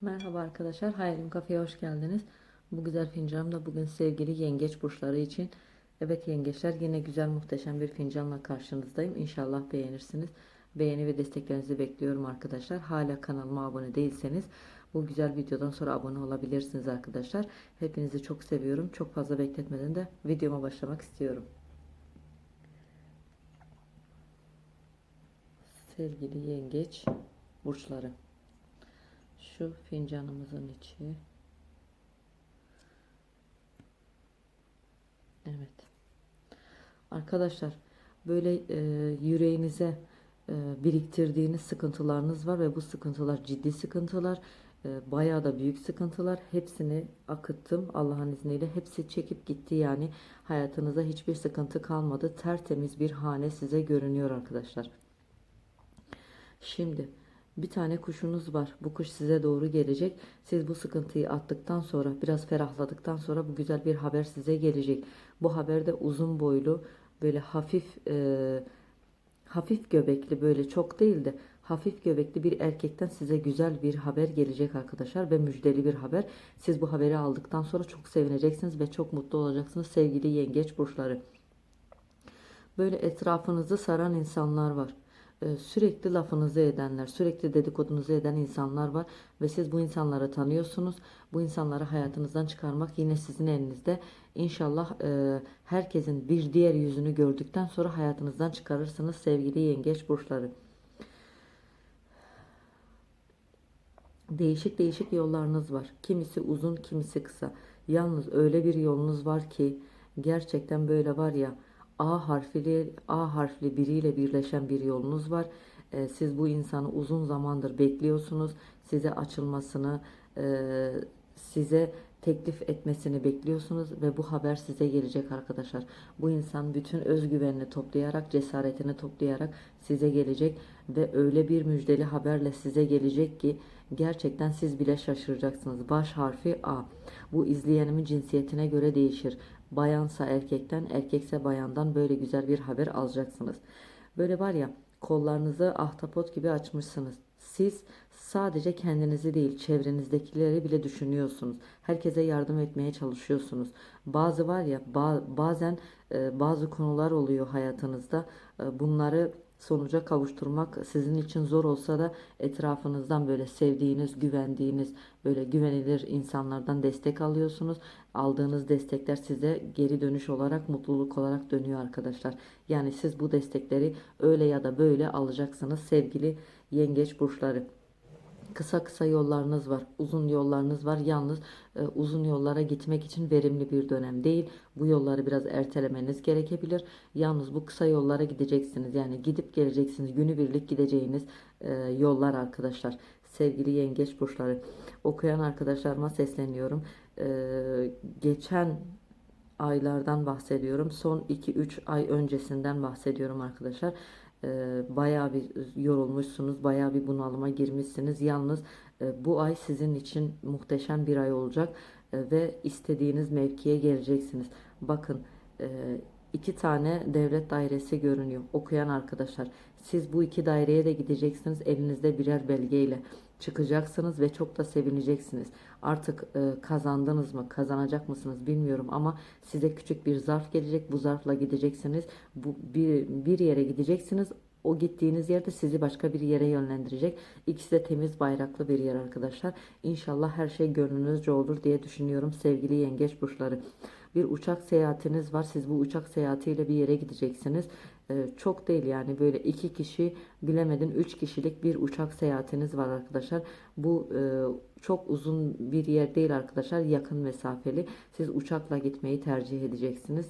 Merhaba arkadaşlar, Hayalim Kafe'ye hoş geldiniz. Bu güzel fincanım da bugün sevgili yengeç burçları için. Evet yengeçler yine güzel muhteşem bir fincanla karşınızdayım. İnşallah beğenirsiniz. Beğeni ve desteklerinizi bekliyorum arkadaşlar. Hala kanalıma abone değilseniz bu güzel videodan sonra abone olabilirsiniz arkadaşlar. Hepinizi çok seviyorum. Çok fazla bekletmeden de videoma başlamak istiyorum. Sevgili yengeç burçları. Şu fincanımızın içi. Evet. Arkadaşlar böyle e, yüreğinize e, biriktirdiğiniz sıkıntılarınız var ve bu sıkıntılar ciddi sıkıntılar. E, bayağı da büyük sıkıntılar. Hepsini akıttım Allah'ın izniyle. Hepsi çekip gitti yani. Hayatınıza hiçbir sıkıntı kalmadı. Tertemiz bir hane size görünüyor arkadaşlar. Şimdi bir tane kuşunuz var. Bu kuş size doğru gelecek. Siz bu sıkıntıyı attıktan sonra, biraz ferahladıktan sonra bu güzel bir haber size gelecek. Bu haberde uzun boylu, böyle hafif e, hafif göbekli, böyle çok değil de hafif göbekli bir erkekten size güzel bir haber gelecek arkadaşlar ve müjdeli bir haber. Siz bu haberi aldıktan sonra çok sevineceksiniz ve çok mutlu olacaksınız sevgili yengeç burçları. Böyle etrafınızı saran insanlar var sürekli lafınızı edenler, sürekli dedikodunuzu eden insanlar var ve siz bu insanları tanıyorsunuz. Bu insanları hayatınızdan çıkarmak yine sizin elinizde. İnşallah e, herkesin bir diğer yüzünü gördükten sonra hayatınızdan çıkarırsınız sevgili yengeç burçları. Değişik değişik yollarınız var. Kimisi uzun, kimisi kısa. Yalnız öyle bir yolunuz var ki gerçekten böyle var ya A harfli A harfli biriyle birleşen bir yolunuz var. Ee, siz bu insanı uzun zamandır bekliyorsunuz. Size açılmasını, e, size teklif etmesini bekliyorsunuz ve bu haber size gelecek arkadaşlar. Bu insan bütün özgüvenini toplayarak, cesaretini toplayarak size gelecek ve öyle bir müjdeli haberle size gelecek ki gerçekten siz bile şaşıracaksınız. Baş harfi A. Bu izleyenimin cinsiyetine göre değişir. Bayansa erkekten, erkekse bayandan böyle güzel bir haber alacaksınız. Böyle var ya kollarınızı ahtapot gibi açmışsınız. Siz sadece kendinizi değil çevrenizdekileri bile düşünüyorsunuz. Herkese yardım etmeye çalışıyorsunuz. Bazı var ya bazen e, bazı konular oluyor hayatınızda. E, bunları sonuca kavuşturmak sizin için zor olsa da etrafınızdan böyle sevdiğiniz, güvendiğiniz, böyle güvenilir insanlardan destek alıyorsunuz. Aldığınız destekler size geri dönüş olarak, mutluluk olarak dönüyor arkadaşlar. Yani siz bu destekleri öyle ya da böyle alacaksınız sevgili yengeç burçları. Kısa kısa yollarınız var, uzun yollarınız var. Yalnız e, uzun yollara gitmek için verimli bir dönem değil. Bu yolları biraz ertelemeniz gerekebilir. Yalnız bu kısa yollara gideceksiniz. Yani gidip geleceksiniz. Günübirlik gideceğiniz e, yollar arkadaşlar. Sevgili yengeç burçları. Okuyan arkadaşlarıma sesleniyorum. E, geçen aylardan bahsediyorum. Son 2-3 ay öncesinden bahsediyorum arkadaşlar e, bayağı bir yorulmuşsunuz, bayağı bir bunalıma girmişsiniz. Yalnız e, bu ay sizin için muhteşem bir ay olacak e, ve istediğiniz mevkiye geleceksiniz. Bakın e, iki tane devlet dairesi görünüyor. Okuyan arkadaşlar siz bu iki daireye de gideceksiniz elinizde birer belgeyle çıkacaksınız ve çok da sevineceksiniz. Artık e, kazandınız mı, kazanacak mısınız bilmiyorum ama size küçük bir zarf gelecek. Bu zarfla gideceksiniz. Bu bir, bir yere gideceksiniz. O gittiğiniz yerde sizi başka bir yere yönlendirecek. İkisi de temiz bayraklı bir yer arkadaşlar. İnşallah her şey gönlünüzce olur diye düşünüyorum sevgili yengeç burçları. Bir uçak seyahatiniz var. Siz bu uçak seyahatiyle bir yere gideceksiniz. Ee, çok değil yani böyle iki kişi bilemedin üç kişilik bir uçak seyahatiniz var arkadaşlar. Bu e, çok uzun bir yer değil arkadaşlar. Yakın mesafeli. Siz uçakla gitmeyi tercih edeceksiniz.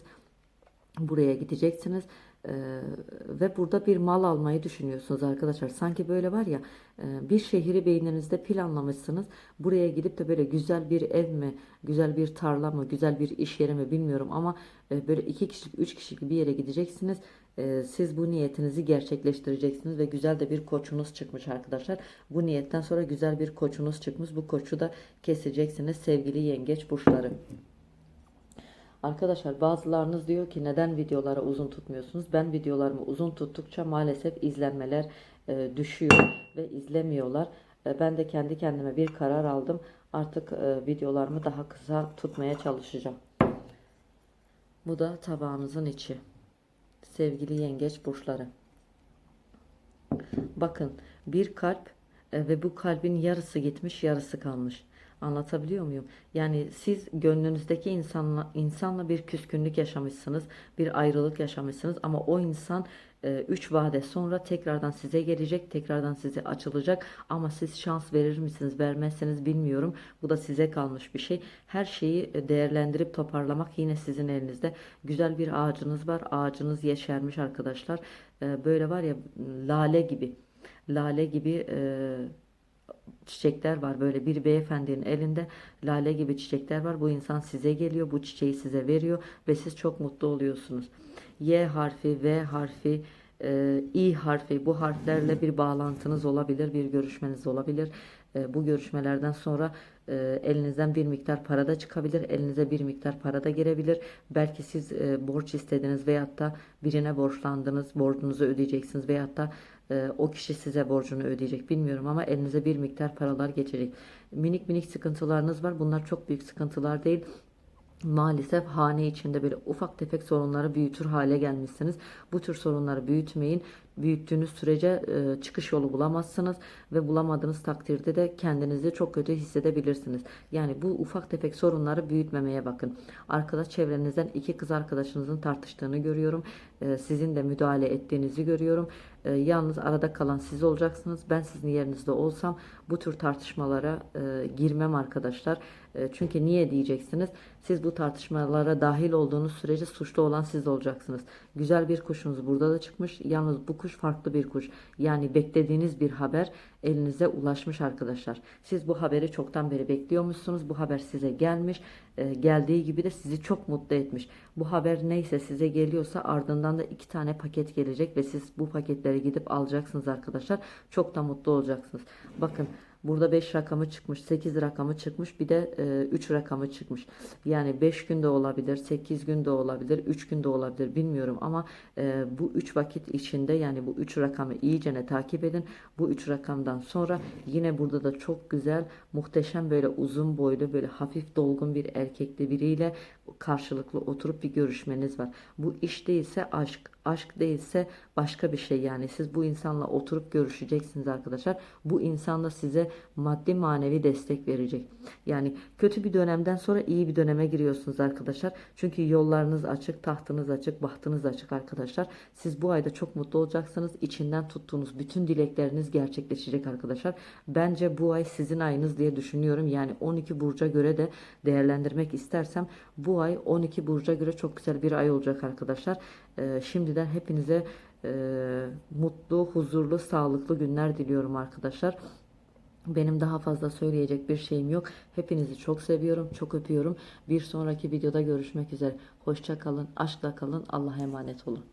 Buraya gideceksiniz. Ee, ve burada bir mal almayı düşünüyorsunuz arkadaşlar. Sanki böyle var ya e, bir şehri beyninizde planlamışsınız. Buraya gidip de böyle güzel bir ev mi, güzel bir tarla mı, güzel bir iş yeri mi bilmiyorum ama e, böyle iki kişilik, üç kişilik bir yere gideceksiniz. E, siz bu niyetinizi gerçekleştireceksiniz ve güzel de bir koçunuz çıkmış arkadaşlar. Bu niyetten sonra güzel bir koçunuz çıkmış. Bu koçu da keseceksiniz sevgili yengeç burçları. Arkadaşlar bazılarınız diyor ki neden videoları uzun tutmuyorsunuz? Ben videolarımı uzun tuttukça maalesef izlenmeler e, düşüyor ve izlemiyorlar. E, ben de kendi kendime bir karar aldım. Artık e, videolarımı daha kısa tutmaya çalışacağım. Bu da tabağınızın içi. Sevgili yengeç burçları. Bakın bir kalp e, ve bu kalbin yarısı gitmiş yarısı kalmış. Anlatabiliyor muyum? Yani siz gönlünüzdeki insanla insanla bir küskünlük yaşamışsınız, bir ayrılık yaşamışsınız ama o insan 3 vade sonra tekrardan size gelecek, tekrardan size açılacak ama siz şans verir misiniz, vermezseniz bilmiyorum. Bu da size kalmış bir şey. Her şeyi e, değerlendirip toparlamak yine sizin elinizde. Güzel bir ağacınız var. Ağacınız yeşermiş arkadaşlar. E, Böyle var ya lale gibi. Lale gibi e, çiçekler var. Böyle bir beyefendinin elinde lale gibi çiçekler var. Bu insan size geliyor. Bu çiçeği size veriyor ve siz çok mutlu oluyorsunuz. Y harfi, V harfi, e, İ harfi bu harflerle bir bağlantınız olabilir, bir görüşmeniz olabilir. E, bu görüşmelerden sonra e, elinizden bir miktar para da çıkabilir, elinize bir miktar para da girebilir. Belki siz e, borç istediniz veyahut da birine borçlandınız, borcunuzu ödeyeceksiniz veyahut da e, o kişi size borcunu ödeyecek bilmiyorum ama elinize bir miktar paralar geçecek. Minik minik sıkıntılarınız var. Bunlar çok büyük sıkıntılar değil. Maalesef hane içinde böyle ufak tefek sorunları büyütür hale gelmişsiniz. Bu tür sorunları büyütmeyin. Büyüttüğünüz sürece e, çıkış yolu bulamazsınız ve bulamadığınız takdirde de kendinizi çok kötü hissedebilirsiniz. Yani bu ufak tefek sorunları büyütmemeye bakın. Arkadaş çevrenizden iki kız arkadaşınızın tartıştığını görüyorum. E, sizin de müdahale ettiğinizi görüyorum. E, yalnız arada kalan siz olacaksınız. Ben sizin yerinizde olsam bu tür tartışmalara e, girmem arkadaşlar. E, çünkü niye diyeceksiniz? Siz bu tartışmalara dahil olduğunuz sürece suçlu olan siz olacaksınız. Güzel bir kuşunuz burada da çıkmış. Yalnız bu kuş farklı bir kuş. Yani beklediğiniz bir haber elinize ulaşmış arkadaşlar. Siz bu haberi çoktan beri bekliyormuşsunuz. Bu haber size gelmiş. E, geldiği gibi de sizi çok mutlu etmiş. Bu haber neyse size geliyorsa ardından da iki tane paket gelecek ve siz bu paketleri gidip alacaksınız arkadaşlar. Çok da mutlu olacaksınız. Bakın Burada 5 rakamı çıkmış, 8 rakamı çıkmış, bir de e, 3 rakamı çıkmış. Yani 5 günde olabilir, 8 günde olabilir, 3 günde olabilir bilmiyorum ama e, bu 3 vakit içinde yani bu 3 rakamı iyicene takip edin. Bu 3 rakamdan sonra yine burada da çok güzel, muhteşem böyle uzun boylu, böyle hafif dolgun bir erkekli biriyle karşılıklı oturup bir görüşmeniz var. Bu iş değilse aşk, aşk değilse başka bir şey yani siz bu insanla oturup görüşeceksiniz arkadaşlar. Bu insan da maddi manevi destek verecek. Yani kötü bir dönemden sonra iyi bir döneme giriyorsunuz arkadaşlar. Çünkü yollarınız açık, tahtınız açık, bahtınız açık arkadaşlar. Siz bu ayda çok mutlu olacaksınız. İçinden tuttuğunuz bütün dilekleriniz gerçekleşecek arkadaşlar. Bence bu ay sizin ayınız diye düşünüyorum. Yani 12 burca göre de değerlendirmek istersem bu ay 12 burca göre çok güzel bir ay olacak arkadaşlar. Ee, şimdiden hepinize e, mutlu, huzurlu, sağlıklı günler diliyorum arkadaşlar. Benim daha fazla söyleyecek bir şeyim yok. Hepinizi çok seviyorum, çok öpüyorum. Bir sonraki videoda görüşmek üzere. Hoşça kalın, aşkla kalın, Allah'a emanet olun.